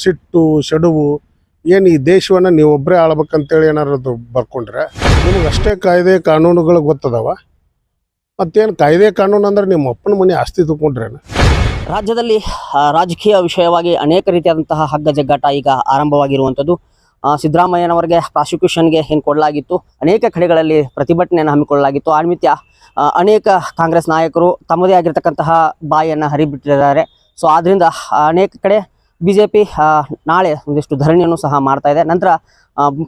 ಸಿಟ್ಟು ಸೆಡುವು ಏನು ಈ ದೇಶವನ್ನು ನೀವು ಒಬ್ಬರೇ ಆಳ್ಬೇಕಂತೇಳಿ ಏನಾರು ಅದು ಬರ್ಕೊಂಡ್ರೆ ನಿಮ್ಗೆ ಅಷ್ಟೇ ಕಾಯ್ದೆ ಕಾನೂನುಗಳು ಗೊತ್ತದವ. ಮತ್ತೇನು ಕಾಯ್ದೆ ಕಾನೂನು ಅಂದ್ರೆ ನಿಮ್ಮ ಅಪ್ಪನ ಮನೆ ಆಸ್ತಿ ತಗೊಂಡ್ರೇನು? ರಾಜ್ಯದಲ್ಲಿ ರಾಜಕೀಯ ವಿಷಯವಾಗಿ ಅನೇಕ ರೀತಿಯಾದಂತಹ ಹಗ್ಗ ಜಗ್ಗಾಟ ಈಗ ಆರಂಭವಾಗಿರುವಂಥದ್ದು. ಸಿದ್ದರಾಮಯ್ಯನವರಿಗೆ ಪ್ರಾಸಿಕ್ಯೂಷನ್ಗೆ ಏನು ಕೊಡಲಾಗಿತ್ತು? ಅನೇಕ ಕಡೆಗಳಲ್ಲಿ ಪ್ರತಿಭಟನೆಯನ್ನು ಹಮ್ಮಿಕೊಳ್ಳಲಾಗಿತ್ತು. ಆ ನಿಮಿತ್ತ ಅನೇಕ ಕಾಂಗ್ರೆಸ್ ನಾಯಕರು ತಮ್ಮದೇ ಆಗಿರ್ತಕ್ಕಂತಹ ಬಾಯಿಯನ್ನು ಹರಿಬಿಟ್ಟಿದ್ದಾರೆ. ಸೊ ಆದ್ದರಿಂದ ಅನೇಕ ಕಡೆ ಬಿ ಜೆ ಪಿ ನಾಳೆ ಒಂದಿಷ್ಟು ಧರಣಿಯನ್ನು ಸಹ ಮಾಡ್ತಾ ಇದೆ. ನಂತರ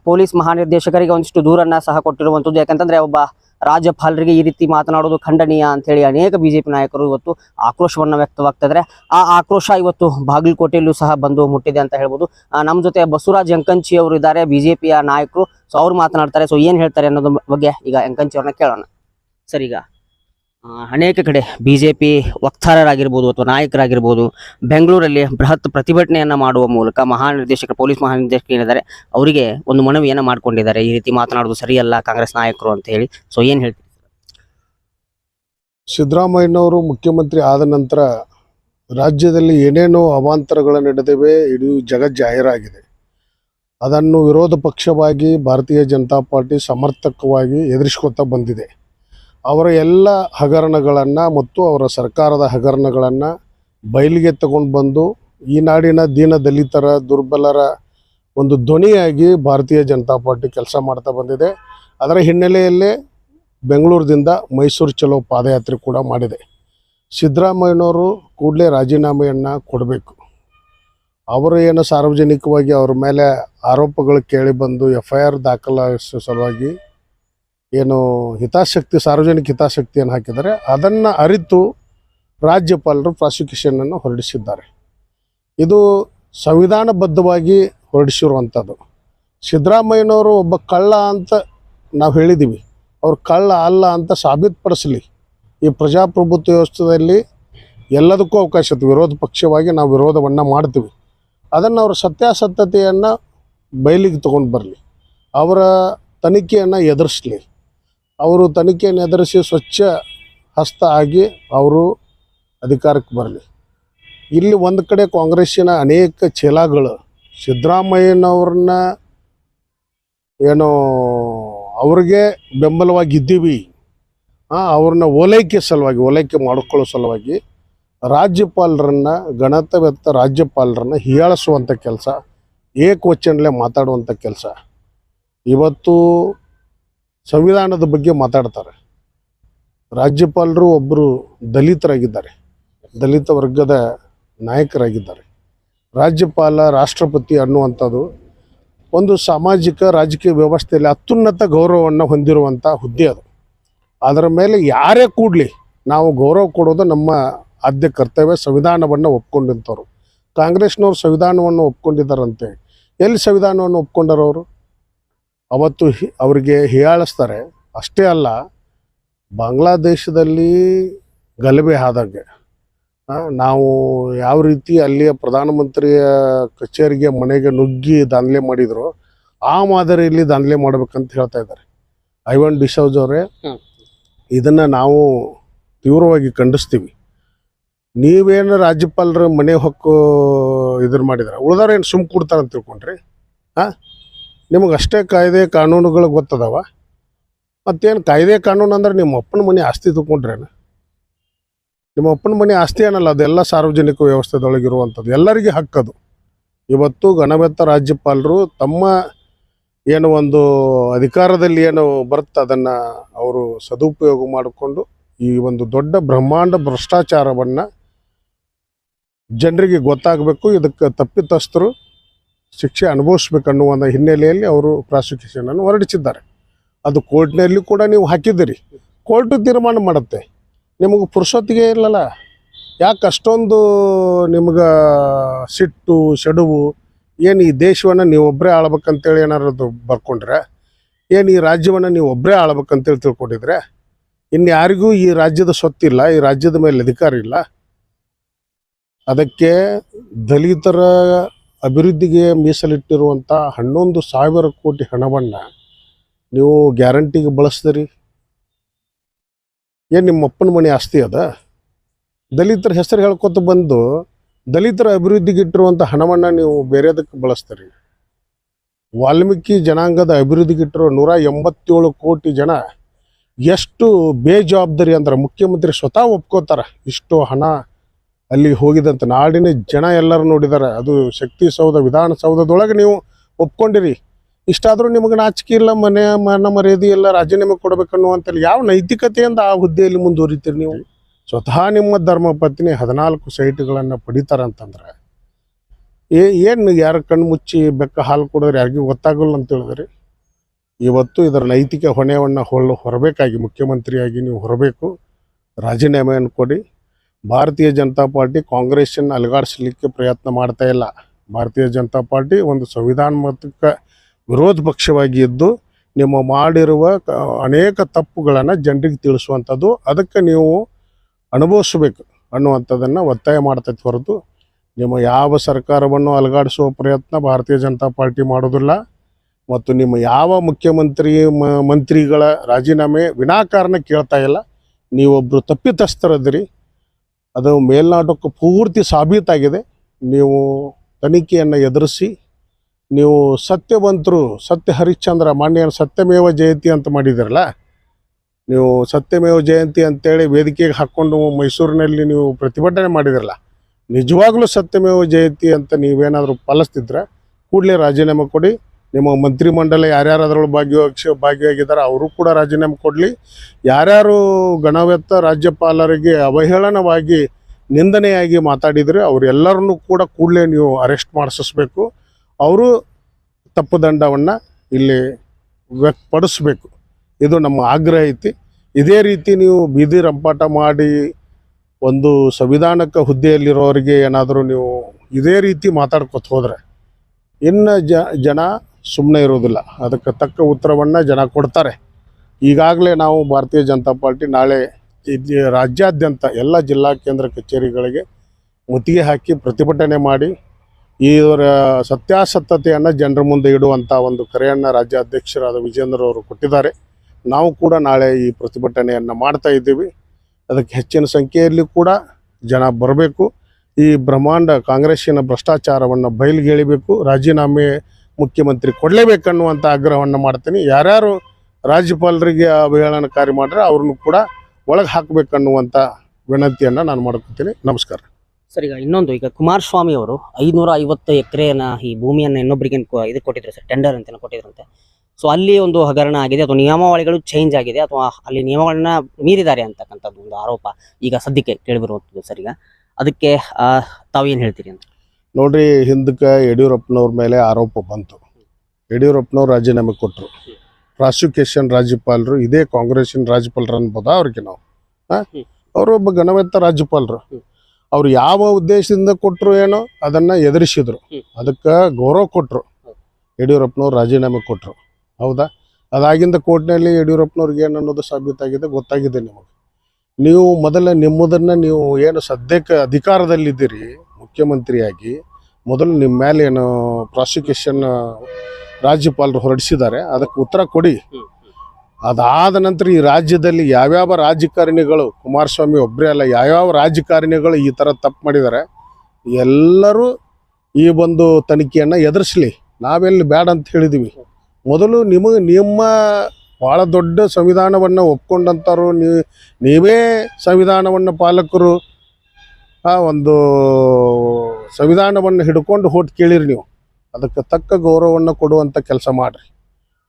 ಪೊಲೀಸ್ ಮಹಾನಿರ್ದೇಶಕರಿಗೆ ಒಂದಿಷ್ಟು ದೂರನ್ನ ಸಹ ಕೊಟ್ಟಿರುವಂಥದ್ದು. ಯಾಕಂತಂದ್ರೆ, ಒಬ್ಬ ರಾಜ್ಯಪಾಲರಿಗೆ ಈ ರೀತಿ ಮಾತನಾಡೋದು ಖಂಡನೀಯ ಅಂತೇಳಿ ಅನೇಕ ಬಿಜೆಪಿ ನಾಯಕರು ಇವತ್ತು ಆಕ್ರೋಶವನ್ನು ವ್ಯಕ್ತವಾಗ್ತಾ ಇದ್ದಾರೆ. ಆ ಆಕ್ರೋಶ ಇವತ್ತು ಬಾಗಲಕೋಟೆಯಲ್ಲೂ ಸಹ ಬಂದು ಮುಟ್ಟಿದೆ ಅಂತ ಹೇಳ್ಬೋದು. ನಮ್ಮ ಜೊತೆ ಬಸವರಾಜ್ ಅಂಕಂಚಿ ಅವರು ಇದ್ದಾರೆ, ಬಿಜೆಪಿಯ ನಾಯಕರು. ಸೊ ಅವ್ರು ಮಾತನಾಡ್ತಾರೆ. ಸೊ ಏನು ಹೇಳ್ತಾರೆ ಅನ್ನೋದ್ರ ಬಗ್ಗೆ ಈಗ ಅಂಕಂಚಿ ಅವ್ರನ್ನ ಕೇಳೋಣ. ಸರಿ ಈಗ. ಅನೇಕ ಕಡೆ ಬಿಜೆಪಿ ವಕ್ತಾರರಾಗಿರ್ಬೋದು ಅಥವಾ ನಾಯಕರಾಗಿರ್ಬೋದು ಬೆಂಗಳೂರಲ್ಲಿ ಬೃಹತ್ ಪ್ರತಿಭಟನೆಯನ್ನ ಮಾಡುವ ಮೂಲಕ ಮಹಾನಿರ್ದೇಶಕ, ಪೊಲೀಸ್ ಮಹಾನಿರ್ದೇಶಕ ಏನಿದ್ದಾರೆ, ಅವರಿಗೆ ಒಂದು ಮನವಿಯನ್ನು ಮಾಡ್ಕೊಂಡಿದ್ದಾರೆ. ಈ ರೀತಿ ಮಾತನಾಡೋದು ಸರಿಯಲ್ಲ ಕಾಂಗ್ರೆಸ್ ನಾಯಕರು ಅಂತ ಹೇಳಿ. ಸೊ ಏನು ಹೇಳ್ತೀವಿ ಸಿದ್ದರಾಮಯ್ಯನವರು ಮುಖ್ಯಮಂತ್ರಿ ಆದ ನಂತರ ರಾಜ್ಯದಲ್ಲಿ ಏನೇನೋ ಅವಾಂತರಗಳು ನಡೆದಿವೆ, ಇಡೀ ಜಗತ್ ಜಾಹೀರಾಗಿದೆ. ಅದನ್ನು ವಿರೋಧ ಪಕ್ಷವಾಗಿ ಭಾರತೀಯ ಜನತಾ ಪಾರ್ಟಿ ಸಮರ್ಥಕವಾಗಿ ಎದುರಿಸ್ಕೊತಾ ಬಂದಿದೆ. ಅವರ ಎಲ್ಲ ಹಗರಣಗಳನ್ನು ಮತ್ತು ಅವರ ಸರ್ಕಾರದ ಹಗರಣಗಳನ್ನು ಬಯಲಿಗೆ ತಗೊಂಡು ಬಂದು ಈ ನಾಡಿನ ದೀನ ದಲಿತರ, ದುರ್ಬಲರ ಒಂದು ಧ್ವನಿಯಾಗಿ ಭಾರತೀಯ ಜನತಾ ಪಾರ್ಟಿ ಕೆಲಸ ಮಾಡ್ತಾ ಬಂದಿದೆ. ಅದರ ಹಿನ್ನೆಲೆಯಲ್ಲೇ ಬೆಂಗಳೂರಿನಿಂದ ಮೈಸೂರು ಚಲೋ ಪಾದಯಾತ್ರೆ ಕೂಡ ಮಾಡಿದೆ. ಸಿದ್ದರಾಮಯ್ಯನವರು ಕೂಡಲೇ ರಾಜೀನಾಮೆಯನ್ನು ಕೊಡಬೇಕು. ಅವರು ಏನು ಸಾರ್ವಜನಿಕವಾಗಿ ಅವ್ರ ಮೇಲೆ ಆರೋಪಗಳು ಕೇಳಿ ಬಂದು ಎಫ್ ಐ ಆರ್ ದಾಖಲಾಯಿಸೋ ಸಲುವಾಗಿ ಏನು ಹಿತಾಸಕ್ತಿ, ಸಾರ್ವಜನಿಕ ಹಿತಾಸಕ್ತಿಯನ್ನು ಹಾಕಿದ್ದಾರೆ, ಅದನ್ನು ಅರಿತು ರಾಜ್ಯಪಾಲರು ಪ್ರಾಸಿಕ್ಯೂಷನನ್ನು ಹೊರಡಿಸಿದ್ದಾರೆ. ಇದು ಸಂವಿಧಾನಬದ್ಧವಾಗಿ ಹೊರಡಿಸಿರುವಂಥದ್ದು. ಸಿದ್ದರಾಮಯ್ಯನವರು ಒಬ್ಬ ಕಳ್ಳ ಅಂತ ನಾವು ಹೇಳಿದ್ದೀವಿ ಅವ್ರು ಕಳ್ಳ ಅಲ್ಲ ಅಂತ ಸಾಬೀತುಪಡಿಸಲಿ. ಈ ಪ್ರಜಾಪ್ರಭುತ್ವ ವ್ಯವಸ್ಥೆಯಲ್ಲಿ ಎಲ್ಲದಕ್ಕೂ ಅವಕಾಶ ಇತ್ತು. ವಿರೋಧ ಪಕ್ಷವಾಗಿ ನಾವು ವಿರೋಧವನ್ನು ಮಾಡ್ತೀವಿ. ಅದನ್ನು ಅವರ ಸತ್ಯಾಸತ್ಯತೆಯನ್ನು ಬಯಲಿಗೆ ತೊಗೊಂಡು ಬರಲಿ. ಅವರ ತನಿಖೆಯನ್ನು ಎದುರಿಸಲಿ. ಅವರು ತನಿಖೆಯನ್ನು ಎದುರಿಸಿ ಸ್ವಚ್ಛ ಹಸ್ತ ಆಗಿ ಅವರು ಅಧಿಕಾರಕ್ಕೆ ಬರಲಿ. ಇಲ್ಲಿ ಒಂದು ಕಡೆ ಕಾಂಗ್ರೆಸ್ಸಿನ ಅನೇಕ ಚೀಲಗಳು ಸಿದ್ದರಾಮಯ್ಯನವ್ರನ್ನ ಏನೋ ಅವ್ರಿಗೆ ಬೆಂಬಲವಾಗಿ ಇದ್ದೀವಿ ಆ, ಅವ್ರನ್ನ ಓಲೈಕೆ ಸಲುವಾಗಿ ಓಲೈಕೆ ಮಾಡಿಕೊಳ್ಳೋ ಸಲುವಾಗಿ ರಾಜ್ಯಪಾಲರನ್ನ ಗಣತವೆತ್ತ ರಾಜ್ಯಪಾಲರನ್ನ ಹೀಯಾಳಿಸುವಂಥ ಕೆಲಸ ಏಕವಚನಲೆ ಮಾತಾಡುವಂಥ ಕೆಲಸ. ಇವತ್ತು ಸಂವಿಧಾನದ ಬಗ್ಗೆ ಮಾತಾಡ್ತಾರೆ. ರಾಜ್ಯಪಾಲರು ಒಬ್ಬರು ದಲಿತರಾಗಿದ್ದಾರೆ. ದಲಿತ ವರ್ಗದ ನಾಯಕರಾಗಿದ್ದಾರೆ. ರಾಜ್ಯಪಾಲ, ರಾಷ್ಟ್ರಪತಿ ಅನ್ನುವಂಥದ್ದು ಒಂದು ಸಾಮಾಜಿಕ, ರಾಜಕೀಯ ವ್ಯವಸ್ಥೆಯಲ್ಲಿ ಅತ್ಯುನ್ನತ ಗೌರವವನ್ನು ಹೊಂದಿರುವಂಥ ಹುದ್ದೆ ಅದು. ಅದರ ಮೇಲೆ ಯಾರೇ ಕೂಡಲಿ ನಾವು ಗೌರವ ಕೊಡೋದು ನಮ್ಮ ಆದ್ಯ ಕರ್ತವ್ಯ, ಸಂವಿಧಾನವನ್ನು ಒಪ್ಕೊಂಡಿರ್ತವ್ರು ಕಾಂಗ್ರೆಸ್ನವ್ರು ಸಂವಿಧಾನವನ್ನು ಒಪ್ಕೊಂಡಿದ್ದಾರಂತೆ. ಎಲ್ಲಿ ಸಂವಿಧಾನವನ್ನು ಒಪ್ಕೊಂಡಾರವರು ಅವತ್ತು ಅವರಿಗೆ ಹೀಯಾಳಿಸ್ತಾರೆ. ಅಷ್ಟೇ ಅಲ್ಲ ಬಾಂಗ್ಲಾದೇಶದಲ್ಲಿ ಗಲಭೆ ಆದಾಗೆ. ನಾವು ಯಾವ ರೀತಿ ಅಲ್ಲಿಯ ಪ್ರಧಾನಮಂತ್ರಿಯ ಕಚೇರಿಗೆ ಮನೆಗೆ ನುಗ್ಗಿ ದಾಂಧಲೆ ಮಾಡಿದ್ರು ಆ ಮಾದರಿಯಲ್ಲಿ ದಾಂಧಲೆ ಮಾಡ್ಬೇಕಂತ ಹೇಳ್ತಾ ಇದ್ದಾರೆ. ಐವನ್ ಡಿಸೌಜ್ ಅವರೇ ಇದನ್ನು ಇದನ್ನ ನಾವು ತೀವ್ರವಾಗಿ ಖಂಡಿಸ್ತೀವಿ. ನೀವೇನು ರಾಜ್ಯಪಾಲರ ಮನೆ ಹೊಕ್ಕು ಇದ್ರ ಮಾಡಿದ್ರೆ? ಉಳ್ದವ್ರು ಏನು ಸುಮ್ ಕೊಡ್ತಾರೆ ಅಂತ ತಿಳ್ಕೊಂಡ್ರಿ? ಹಾಂ ನಿಮಗೆ ಅಷ್ಟೇ ಕಾಯ್ದೆ ಕಾನೂನುಗಳು ಗೊತ್ತದವ? ಮತ್ತೇನು ಕಾಯ್ದೆ ಕಾನೂನು ಅಂದ್ರೆ ನಿಮ್ಮ ಅಪ್ಪನ ಮನೆ ಆಸ್ತಿ ತಗೊಂಡ್ರೇನು? ನಿಮ್ಮ ಅಪ್ಪನ ಮನೆ ಆಸ್ತಿ ಏನಲ್ಲ, ಅದೆಲ್ಲ ಸಾರ್ವಜನಿಕ ವ್ಯವಸ್ಥೆದೊಳಗಿರುವಂಥದ್ದು ಎಲ್ಲರಿಗೆ ಹಕ್ಕದು. ಇವತ್ತು ಗಣವೆತ್ತ ರಾಜ್ಯಪಾಲರು ತಮ್ಮ ಏನು ಒಂದು ಅಧಿಕಾರದಲ್ಲಿ ಏನು ಬರುತ್ತೆ ಅದನ್ನು ಅವರು ಸದುಪಯೋಗ ಮಾಡಿಕೊಂಡು ಈ ಒಂದು ದೊಡ್ಡ ಬ್ರಹ್ಮಾಂಡ ಭ್ರಷ್ಟಾಚಾರವನ್ನು ಜನರಿಗೆ ಗೊತ್ತಾಗಬೇಕು, ಇದಕ್ಕೆ ತಪ್ಪಿತಸ್ಥರು ಶಿಕ್ಷೆ ಅನುಭವಿಸ್ಬೇಕು ಅನ್ನುವ ಹಿನ್ನೆಲೆಯಲ್ಲಿ ಅವರು ಪ್ರಾಸಿಕ್ಯೂಷನನ್ನು ಹೊರಡಿಸಿದ್ದಾರೆ. ಅದು ಕೋರ್ಟ್ನಲ್ಲಿ ಕೂಡ ನೀವು ಹಾಕಿದ್ದೀರಿ. ಕೋರ್ಟು ತೀರ್ಮಾನ ಮಾಡುತ್ತೆ. ನಿಮಗೆ ಪುರುಷೊತ್ತಿಗೆ ಇಲ್ಲಲ್ಲ. ಯಾಕೆ ಅಷ್ಟೊಂದು ನಿಮ್ಗೆ ಸಿಟ್ಟು ಸೆಡುವು ಏನು ಈ ದೇಶವನ್ನು ನೀವು ಒಬ್ಬರೇ ಆಳ್ಬೇಕಂತೇಳಿ ಏನಾರು ಅದು ಬರ್ಕೊಂಡ್ರೆ, ಏನು ಈ ರಾಜ್ಯವನ್ನು ನೀವು ಒಬ್ಬರೇ ಆಳ್ಬೇಕಂತೇಳಿ ತಿಳ್ಕೊಂಡಿದ್ರೆ ಇನ್ನು ಯಾರಿಗೂ ಈ ರಾಜ್ಯದ ಸ್ವತ್ತಿಲ್ಲ ಈ ರಾಜ್ಯದ ಮೇಲೆ ಅಧಿಕಾರ ಇಲ್ಲ. ಅದಕ್ಕೆ ದಲಿತರ ಅಭಿವೃದ್ಧಿಗೆ ಮೀಸಲಿಟ್ಟಿರುವಂಥ ಹನ್ನೊಂದು ಸಾವಿರ ಕೋಟಿ ಹಣವನ್ನು ನೀವು ಗ್ಯಾರಂಟಿಗೆ ಬಳಸ್ತೀರಿ? ಏನು ನಿಮ್ಮ ಅಪ್ಪನ ಮನೆ ಆಸ್ತಿ ಅದ? ದಲಿತರ ಹೆಸರು ಹೇಳ್ಕೊತ ಬಂದು ದಲಿತರ ಅಭಿವೃದ್ಧಿಗೆ ಇಟ್ಟಿರುವಂಥ ಹಣವನ್ನು ನೀವು ಬೇರೆದಕ್ಕೆ ಬಳಸ್ತೀರಿ? ವಾಲ್ಮೀಕಿ ಜನಾಂಗದ ಅಭಿವೃದ್ಧಿಗೆ ಇಟ್ಟಿರೋ ನೂರ ಎಂಬತ್ತೇಳು ಕೋಟಿ ಜನ ಎಷ್ಟು ಬೇಜವಾಬ್ದಾರಿ ಅಂದ್ರೆ ಮುಖ್ಯಮಂತ್ರಿ ಸ್ವತಃ ಒಪ್ಕೋತಾರ ಇಷ್ಟು ಹಣ ಅಲ್ಲಿ ಹೋಗಿದಂತ ನಾಡಿನ ಜನ ಎಲ್ಲರೂ ನೋಡಿದ್ದಾರೆ. ಅದು ಶಕ್ತಿ ಸೌಧ ವಿಧಾನಸೌಧದೊಳಗೆ ನೀವು ಒಪ್ಕೊಂಡಿರಿ. ಇಷ್ಟಾದರೂ ನಿಮಗೆ ನಾಚಿಕೆ ಇಲ್ಲ, ಮನೆ ಮನ ಮರ್ಯಾದೆ ಇಲ್ಲ ರಾಜೀನಾಮೆ ಕೊಡಬೇಕನ್ನುವಂಥಲ್ಲಿ ಯಾವ ನೈತಿಕತೆಯಿಂದ ಆ ಹುದ್ದೆಯಲ್ಲಿ ಮುಂದುವರಿತೀರಿ ನೀವು? ಸ್ವತಃ ನಿಮ್ಮ ಧರ್ಮಪತ್ನಿ ಹದಿನಾಲ್ಕು ಸೈಟ್ಗಳನ್ನು ಪಡಿತಾರಂತಂದ್ರೆ ಏ, ಏನು ಯಾರು ಕಣ್ಣು ಮುಚ್ಚಿ ಬೆಕ್ಕ ಹಾಲು ಕೊಡೋರು ಯಾರಿಗೂ ಗೊತ್ತಾಗಲ್ಲ ಅಂತ ಹೇಳಿದ್ರಿ? ಇವತ್ತು ಇದರ ನೈತಿಕ ಹೊಣೆಯನ್ನು ಹೊಳ್ಳು ಹೊರಬೇಕಾಗಿ ಮುಖ್ಯಮಂತ್ರಿಯಾಗಿ ನೀವು ಹೊರಬೇಕು. ರಾಜೀನಾಮೆಯನ್ನು ಕೊಡಿ. ಭಾರತೀಯ ಜನತಾ ಪಾರ್ಟಿ ಕಾಂಗ್ರೆಸ್ಸನ್ನು ಅಲುಗಾಡಿಸ್ಲಿಕ್ಕೆ ಪ್ರಯತ್ನ ಮಾಡ್ತಾ ಇಲ್ಲ. ಭಾರತೀಯ ಜನತಾ ಪಾರ್ಟಿ ಒಂದು ಸಂವಿಧಾನಾತ್ಮಕ ವಿರೋಧ ಪಕ್ಷವಾಗಿ ಇದ್ದು ನಿಮ್ಮ ಮಾಡಿರುವ ಅನೇಕ ತಪ್ಪುಗಳನ್ನು ಜನರಿಗೆ ತಿಳಿಸುವಂಥದ್ದು, ಅದಕ್ಕೆ ನೀವು ಅನುಭವಿಸ್ಬೇಕು ಅನ್ನುವಂಥದ್ದನ್ನು ಒತ್ತಾಯ ಮಾಡ್ತೈತೆ ಹೊರತು ನಿಮ್ಮ ಯಾವ ಸರ್ಕಾರವನ್ನು ಅಲುಗಾಡಿಸುವ ಪ್ರಯತ್ನ ಭಾರತೀಯ ಜನತಾ ಪಾರ್ಟಿ ಮಾಡೋದಿಲ್ಲ ಮತ್ತು ನಿಮ್ಮ ಯಾವ ಮುಖ್ಯಮಂತ್ರಿ ಮಂತ್ರಿಗಳ ರಾಜೀನಾಮೆ ವಿನಾಕಾರಣ ಕೇಳ್ತಾ ಇಲ್ಲ. ನೀವೊಬ್ಬರು ತಪ್ಪಿತಸ್ಥರದಿರಿ. ಅದು ಮೇಲ್ನಾಟಕ್ಕೆ ಪೂರ್ತಿ ಸಾಬೀತಾಗಿದೆ. ನೀವು ತನಿಖೆಯನ್ನು ಎದುರಿಸಿ, ನೀವು ಸತ್ಯವಂತರು ಸತ್ಯ ಹರಿಶ್ಚಂದ್ರ ಮಾನ್ಯ ಸತ್ಯಮೇವ ಜಯಂತಿ ಅಂತ ಮಾಡಿದಿರಲ್ಲ, ನೀವು ಸತ್ಯಮೇವ ಜಯಂತಿ ಅಂತೇಳಿ ವೇದಿಕೆಗೆ ಹಾಕ್ಕೊಂಡು ಮೈಸೂರಿನಲ್ಲಿ ನೀವು ಪ್ರತಿಭಟನೆ ಮಾಡಿದಿರಲ್ಲ, ನಿಜವಾಗ್ಲೂ ಸತ್ಯಮೇವ ಜಯಂತಿ ಅಂತ ನೀವೇನಾದರೂ ಪಾಲಿಸ್ತಿದ್ರೆ, ಕೂಡಲೇ ರಾಜೀನಾಮೆ ಕೊಡಿ. ನಿಮ್ಮ ಮಂತ್ರಿಮಂಡಲ ಯಾರ್ಯಾರು ಅದರೊಳಗೆ ಭಾಗ್ಯವಾಗಿ ಭಾಗಿಯಾಗಿದ್ದಾರೆ, ಅವರು ಕೂಡ ರಾಜೀನಾಮೆ ಕೊಡಲಿ. ಯಾರ್ಯಾರು ಗಣವೆತ್ತ ರಾಜ್ಯಪಾಲರಿಗೆ ಅವಹೇಳನವಾಗಿ, ನಿಂದನೆಯಾಗಿ ಮಾತಾಡಿದರೆ ಅವರೆಲ್ಲರನ್ನೂ ಕೂಡ ಕೂಡಲೇ ನೀವು ಅರೆಸ್ಟ್ ಮಾಡಿಸಬೇಕು. ಅವರು ತಪ್ಪು ದಂಡವನ್ನು ಇಲ್ಲಿ ವ್ಯಕ್ತಪಡಿಸ್ಬೇಕು. ಇದು ನಮ್ಮ ಆಗ್ರಹ ಐತಿ. ಇದೇ ರೀತಿ ನೀವು ಬೀದಿ ರಂಪಾಟ ಮಾಡಿ ಒಂದು ಸಂವಿಧಾನಕ್ಕೆ ಹುದ್ದೆಯಲ್ಲಿರೋರಿಗೆ ಏನಾದರೂ ನೀವು ಇದೇ ರೀತಿ ಮಾತಾಡ್ಕೊತ ಹೋದರೆ, ಇನ್ನು ಜನ ಸುಮ್ಮನೆ ಇರೋದಿಲ್ಲ. ಅದಕ್ಕೆ ತಕ್ಕ ಉತ್ತರವನ್ನು ಜನ ಕೊಡ್ತಾರೆ. ಈಗಾಗಲೇ ನಾವು ಭಾರತೀಯ ಜನತಾ ಪಾರ್ಟಿ ನಾಳೆ ರಾಜ್ಯಾದ್ಯಂತ ಎಲ್ಲ ಜಿಲ್ಲಾ ಕೇಂದ್ರ ಕಚೇರಿಗಳಿಗೆ ಮುತ್ತಿಗೆ ಹಾಕಿ ಪ್ರತಿಭಟನೆ ಮಾಡಿ ಇವರ ಸತ್ಯಾಸತ್ಯತೆಯನ್ನು ಜನರ ಮುಂದೆ ಇಡುವಂಥ ಒಂದು ಕರೆಯನ್ನು ರಾಜ್ಯಾಧ್ಯಕ್ಷರಾದ ವಿಜೇಂದ್ರ ಅವರು ಕೊಟ್ಟಿದ್ದಾರೆ. ನಾವು ಕೂಡ ನಾಳೆ ಈ ಪ್ರತಿಭಟನೆಯನ್ನು ಮಾಡ್ತಾ ಇದ್ದೀವಿ. ಅದಕ್ಕೆ ಹೆಚ್ಚಿನ ಸಂಖ್ಯೆಯಲ್ಲಿ ಕೂಡ ಜನ ಬರಬೇಕು. ಈ ಬ್ರಹ್ಮಾಂಡ ಕಾಂಗ್ರೆಸ್ಸಿನ ಭ್ರಷ್ಟಾಚಾರವನ್ನು ಬಯಲಿಗೆಳಿಬೇಕು. ರಾಜೀನಾಮೆ ಮುಖ್ಯಮಂತ್ರಿ ಕೊಡಲೇಬೇಕನ್ನುವಂಥ ಆಗ್ರಹವನ್ನು ಮಾಡ್ತೀನಿ. ಯಾರ್ಯಾರು ರಾಜ್ಯಪಾಲರಿಗೆ ಅವಹೇಳನಕಾರಿ ಮಾಡ್ರೆ ಅವ್ರನ್ನು ಕೂಡ ಒಳಗೆ ಹಾಕಬೇಕನ್ನುವಂಥ ವಿನಂತಿಯನ್ನು ನಾನು ಮಾಡ್ಕೊತೀನಿ. ನಮಸ್ಕಾರ. ಸರ್, ಈಗ ಇನ್ನೊಂದು, ಈಗ ಕುಮಾರಸ್ವಾಮಿ ಅವರು ಐನೂರ ಐವತ್ತು ಎಕರೆನ ಈ ಭೂಮಿಯನ್ನು ಇನ್ನೊಬ್ಬರಿಗೆ ಇದು ಕೊಟ್ಟಿದ್ರು ಸರ್, ಟೆಂಡರ್ ಅಂತ ಕೊಟ್ಟಿದ್ರಂತೆ. ಸೊ ಅಲ್ಲಿ ಒಂದು ಹಗರಣ ಆಗಿದೆ, ಅಥವಾ ನಿಯಮಾವಳಿಗಳು ಚೇಂಜ್ ಆಗಿದೆ, ಅಥವಾ ಅಲ್ಲಿ ನಿಯಮಗಳನ್ನ ಮೀರಿದ್ದಾರೆ ಅಂತಕ್ಕಂಥದ್ದು ಒಂದು ಆರೋಪ ಈಗ ಸದ್ಯಕ್ಕೆ ಕೇಳಿಬರುವಂಥದ್ದು ಸರ್ ಈಗ. ಅದಕ್ಕೆ ತಾವೇನು ಹೇಳ್ತೀರಿ ಅಂತ? ನೋಡ್ರಿ ಹಿಂದಕ್ಕೆ ಯಡಿಯೂರಪ್ಪನವ್ರ ಮೇಲೆ ಆರೋಪ ಬಂತು. ಯಡಿಯೂರಪ್ಪನವ್ರು ರಾಜೀನಾಮೆ ಕೊಟ್ಟರು ಪ್ರಾಸಿಕ್ಯೂಷನ್ ರಾಜ್ಯಪಾಲರು, ಇದೇ ಕಾಂಗ್ರೆಸ್ಸಿನ ರಾಜ್ಯಪಾಲರು ಅನ್ಬೋದ ಅವ್ರಿಗೆ ನಾವು. ಹಾಂ? ಅವರು ಒಬ್ಬ ಗಣವೆತ್ತ ರಾಜ್ಯಪಾಲರು. ಅವ್ರು ಯಾವ ಉದ್ದೇಶದಿಂದ ಕೊಟ್ಟರು ಏನೋ ಅದನ್ನು ಎದುರಿಸಿದ್ರು. ಅದಕ್ಕೆ ಗೌರವ ಕೊಟ್ಟರು ಯಡಿಯೂರಪ್ಪನವ್ರು ರಾಜೀನಾಮೆ ಕೊಟ್ಟರು ಹೌದಾ? ಅದಾಗಿಂದ ಕೋರ್ಟ್ನಲ್ಲಿ ಯಡಿಯೂರಪ್ಪನವ್ರಿಗೆ ಏನು ಅನ್ನೋದು ಸಾಬೀತಾಗಿದೆ ಗೊತ್ತಾಗಿದೆ ನಿಮಗೆ. ನೀವು ಮೊದಲ ನಿಮ್ಮದನ್ನು ನೀವು ಏನು ಸದ್ಯಕ್ಕೆ ಅಧಿಕಾರದಲ್ಲಿದ್ದೀರಿ ಮುಖ್ಯಮಂತ್ರಿಯಾಗಿ ಮೊದಲು ನಿಮ್ಮ ಮೇಲೆ ಏನು ಪ್ರಾಸಿಕ್ಯೂಷನ್ ರಾಜ್ಯಪಾಲರು ಹೊರಡಿಸಿದ್ದಾರೆ. ಅದಕ್ಕೆ ಉತ್ತರ ಕೊಡಿ. ಅದಾದ ನಂತರ ಈ ರಾಜ್ಯದಲ್ಲಿ ಯಾವ್ಯಾವ ರಾಜಕಾರಣಿಗಳು, ಕುಮಾರಸ್ವಾಮಿ ಒಬ್ಬರೇ ಅಲ್ಲ, ಯಾವ್ಯಾವ ರಾಜಕಾರಣಿಗಳು ಈ ಥರ ತಪ್ಪು ಮಾಡಿದ್ದಾರೆ, ಎಲ್ಲರೂ ಈ ಒಂದು ತನಿಖೆಯನ್ನು ಎದುರಿಸಲಿ. ನಾವೆಲ್ಲಿ ಬೇಡ ಅಂತ ಹೇಳಿದ್ವಿ. ಮೊದಲು ನಿಮಗೆ ನಿಮ್ಮ ಭಾಳ ದೊಡ್ಡ ಸಂವಿಧಾನವನ್ನು ಒಪ್ಕೊಂಡಂಥವ್ರು ನೀವು ನೀವೇ ಸಂವಿಧಾನವನ್ನು ಪಾಲಕರು, ಆ, ಒಂದು ಸಂವಿಧಾನವನ್ನು ಹಿಡ್ಕೊಂಡು ಹೋಟ್ ಕೇಳಿರಿ ನೀವು. ಅದಕ್ಕೆ ತಕ್ಕ ಗೌರವವನ್ನು ಕೊಡುವಂಥ ಕೆಲಸ ಮಾಡಿರಿ.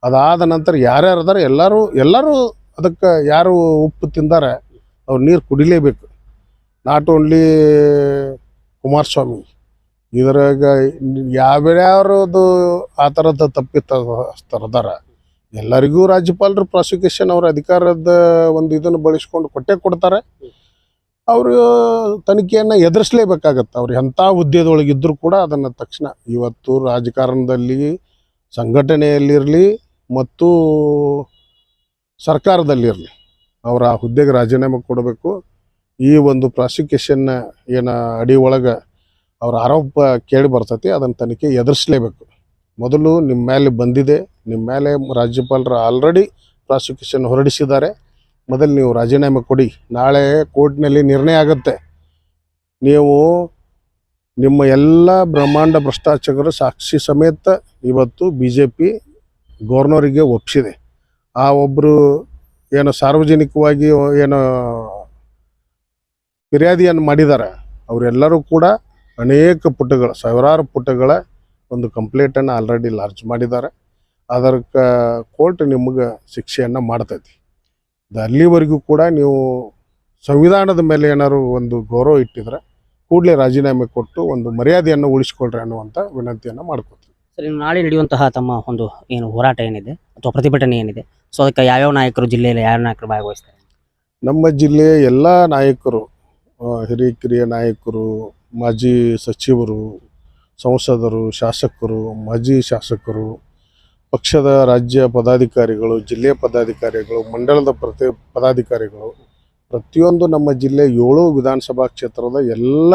ಅದಾದ ನಂತರ ಯಾರ್ಯಾರು ಅದಾರ ಎಲ್ಲರೂ ಎಲ್ಲರೂ ಅದಕ್ಕೆ ಯಾರು ಉಪ್ಪು ತಿಂದಾರೆ ಅವ್ರು ನೀರು ಕುಡಿಲೇಬೇಕು. ನಾಟ್ ಓನ್ಲಿ ಕುಮಾರಸ್ವಾಮಿ, ಇದ್ರಾಗ ಯಾವ್ಯಾವ್ದು ಆ ಥರದ ತಪ್ಪಿತಸ್ಥರದಾರ, ಎಲ್ಲರಿಗೂ ರಾಜ್ಯಪಾಲರು ಪ್ರಾಸಿಕ್ಯೂಷನ್ ಅವರ ಅಧಿಕಾರದ ಒಂದು ಇದನ್ನು ಬಳಸ್ಕೊಂಡು ಕೊಟ್ಟೇ ಕೊಡ್ತಾರೆ. ಅವರು ತನಿಖೆಯನ್ನು ಎದುರಿಸಲೇಬೇಕಾಗತ್ತೆ. ಅವ್ರು ಎಂಥ ಹುದ್ದೆದೊಳಗಿದ್ದರೂ ಕೂಡ ಅದನ್ನು ತಕ್ಷಣ ಇವತ್ತು ರಾಜಕಾರಣದಲ್ಲಿ, ಸಂಘಟನೆಯಲ್ಲಿರಲಿ ಮತ್ತು ಸರ್ಕಾರದಲ್ಲಿರಲಿ ಅವರ ಆ ಹುದ್ದೆಗೆ ರಾಜೀನಾಮೆ ಕೊಡಬೇಕು. ಈ ಒಂದು ಪ್ರಾಸಿಕ್ಯೂಷನ್ನ ಏನು ಅಡಿ ಒಳಗೆ ಅವ್ರ ಆರೋಪ ಕೇಳಿ ಬರ್ತೈತಿ, ಅದನ್ನು ತನಿಖೆ ಎದುರಿಸಲೇಬೇಕು. ಮೊದಲು ನಿಮ್ಮ ಮೇಲೆ ಬಂದಿದೆ ನಿಮ್ಮ ಮೇಲೆ ರಾಜ್ಯಪಾಲರು ಆಲ್ರೆಡಿ ಪ್ರಾಸಿಕ್ಯೂಷನ್ ಹೊರಡಿಸಿದ್ದಾರೆ. ಮೊದಲು ನೀವು ರಾಜೀನಾಮೆ ಕೊಡಿ, ನಾಳೆ ಕೋರ್ಟ್ನಲ್ಲಿ ನಿರ್ಣಯ ಆಗುತ್ತೆ. ನೀವು ನಿಮ್ಮ ಎಲ್ಲ ಬ್ರಹ್ಮಾಂಡ ಭ್ರಷ್ಟಾಚಾರ ಸಾಕ್ಷಿ ಸಮೇತ ಇವತ್ತು ಬಿ ಜೆ ಪಿ ಗವರ್ನರಿಗೆ ಒಪ್ಪಿಸಿದೆ ಆ ಒಬ್ಬರು ಏನು ಸಾರ್ವಜನಿಕವಾಗಿ ಏನು ಫಿರ್ಯಾದಿಯನ್ನು ಮಾಡಿದ್ದಾರೆ. ಅವರೆಲ್ಲರೂ ಕೂಡ ಅನೇಕ ಪುಟಗಳ, ಸಾವಿರಾರು ಪುಟಗಳ ಒಂದು ಕಂಪ್ಲೇಂಟನ್ನು ಆಲ್ರೆಡಿ ಲಾರ್ಜ್ ಮಾಡಿದ್ದಾರೆ. ಅದಕ್ಕೆ ಕೋರ್ಟ್ ನಿಮಗೆ ಶಿಕ್ಷೆಯನ್ನು ಮಾಡ್ತೈತಿ. ಅಲ್ಲಿವರೆಗೂ ಕೂಡ ನೀವು ಸಂವಿಧಾನದ ಮೇಲೆ ಏನಾದ್ರು ಒಂದು ಗೌರವ ಇಟ್ಟಿದ್ರೆ ಕೂಡಲೇ ರಾಜೀನಾಮೆ ಕೊಟ್ಟು ಒಂದು ಮರ್ಯಾದೆಯನ್ನು ಉಳಿಸ್ಕೊಳ್ರಿ ಅನ್ನುವಂಥ ವಿನಂತಿಯನ್ನು ಮಾಡ್ಕೊತೀವಿ ಸರ್ ಇನ್ನು ನಾಳೆ ನಡೆಯುವಂತಹ ತಮ್ಮ ಒಂದು ಏನು ಹೋರಾಟ ಏನಿದೆ ಅಥವಾ ಪ್ರತಿಭಟನೆ ಏನಿದೆ? ಸೊ ಅದಕ್ಕೆ ಯಾವ್ಯಾವ ನಾಯಕರು ಜಿಲ್ಲೆಯಲ್ಲಿ ಯಾವ ನಾಯಕರು ಭಾಗವಹಿಸ್ತಾರೆ? ನಮ್ಮ ಜಿಲ್ಲೆಯ ಎಲ್ಲ ನಾಯಕರು ಹಿರಿಯ ಕಿರಿಯ ನಾಯಕರು ಮಾಜಿ ಸಚಿವರು ಸಂಸದರು ಶಾಸಕರು ಮಾಜಿ ಶಾಸಕರು ಪಕ್ಷದ ರಾಜ್ಯ ಪದಾಧಿಕಾರಿಗಳು, ಜಿಲ್ಲೆ ಪದಾಧಿಕಾರಿಗಳು, ಮಂಡಲದ ಪ್ರತಿ ಪದಾಧಿಕಾರಿಗಳು, ಪ್ರತಿಯೊಂದು ನಮ್ಮ ಜಿಲ್ಲೆ ಏಳು ವಿಧಾನಸಭಾ ಕ್ಷೇತ್ರದ ಎಲ್ಲ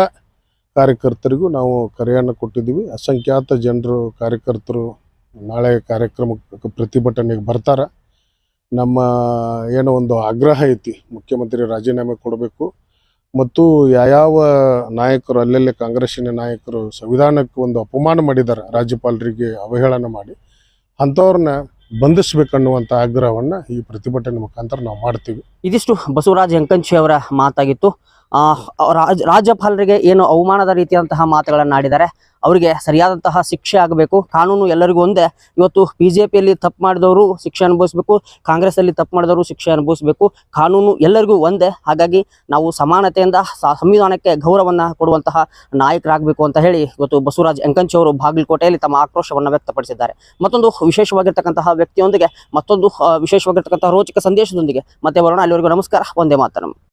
ಕಾರ್ಯಕರ್ತರಿಗೂ ನಾವು ಕರೆಯನ್ನು ಕೊಟ್ಟಿದ್ದೀವಿ. ಅಸಂಖ್ಯಾತ ಜನರು, ಕಾರ್ಯಕರ್ತರು ನಾಳೆ ಕಾರ್ಯಕ್ರಮಕ್ಕೆ ಪ್ರತಿಭಟನೆಗೆ ಬರ್ತಾರೆ. ನಮ್ಮ ಏನೋ ಒಂದು ಆಗ್ರಹ ಐತಿ, ಮುಖ್ಯಮಂತ್ರಿ ರಾಜೀನಾಮೆ ಕೊಡಬೇಕು. ಮತ್ತು ಯಾವ ನಾಯಕರು, ಅಲ್ಲಲ್ಲೇ ಕಾಂಗ್ರೆಸ್ಸಿನ ನಾಯಕರು ಸಂವಿಧಾನಕ್ಕೆ ಒಂದು ಅಪಮಾನ ಮಾಡಿದ್ದಾರೆ, ರಾಜ್ಯಪಾಲರಿಗೆ ಅವಹೇಳನ ಮಾಡಿ. ಅಂಥವ್ರನ್ನ ಬಂಧಿಸ್ಬೇಕನ್ನುವಂಥ ಆಗ್ರಹವನ್ನು ಈ ಪ್ರತಿಭಟನೆ ಮುಖಾಂತರ ನಾವು ಮಾಡ್ತೀವಿ. ಇದಿಷ್ಟು ಬಸವರಾಜ್ ಹೆಂಕಂಚಿ ಅವರ ಮಾತಾಗಿತ್ತು. ರಾಜ, ರಾಜ್ಯಪಾಲರಿಗೆ ಏನು ಅವಮಾನದ ರೀತಿಯಂತಹ ಮಾತುಗಳನ್ನು ಆಡಿದ್ದಾರೆ. ಅವರಿಗೆ ಸರಿಯಾದಂತಹ ಶಿಕ್ಷೆ ಆಗಬೇಕು. ಕಾನೂನು ಎಲ್ಲರಿಗೂ ಒಂದೇ. ಇವತ್ತು ಬಿ ಜೆ ಪಿಯಲ್ಲಿ ತಪ್ಪು ಮಾಡಿದವರು ಶಿಕ್ಷೆ ಅನುಭವಿಸಬೇಕು. ಕಾಂಗ್ರೆಸ್ಸಲ್ಲಿ ತಪ್ಪು ಮಾಡಿದವರು ಶಿಕ್ಷೆ ಅನುಭವಿಸಬೇಕು. ಕಾನೂನು ಎಲ್ಲರಿಗೂ ಒಂದೇ. ಹಾಗಾಗಿ ನಾವು ಸಮಾನತೆಯಿಂದ ಸಂವಿಧಾನಕ್ಕೆ ಗೌರವವನ್ನು ಕೊಡುವಂತಹ ನಾಯಕರಾಗಬೇಕು ಅಂತ ಹೇಳಿ ಇವತ್ತು ಬಸವರಾಜ್ ಎಂಕಂಚಿ ಅವರು ಬಾಗಲಕೋಟೆಯಲ್ಲಿ ತಮ್ಮ ಆಕ್ರೋಶವನ್ನು ವ್ಯಕ್ತಪಡಿಸಿದ್ದಾರೆ. ಮತ್ತೊಂದು ವಿಶೇಷವಾಗಿರ್ತಕ್ಕಂತಹ ವ್ಯಕ್ತಿಯೊಂದಿಗೆ ಮತ್ತೊಂದು ವಿಶೇಷವಾಗಿರ್ತಕ್ಕಂತಹ ರೋಚಕ ಸಂದೇಶದೊಂದಿಗೆ ಮತ್ತೆ ಬರೋಣ. ಅಲ್ಲಿವರೆಗೂ ನಮಸ್ಕಾರ. ಒಂದೇ ಮಾತರಂ.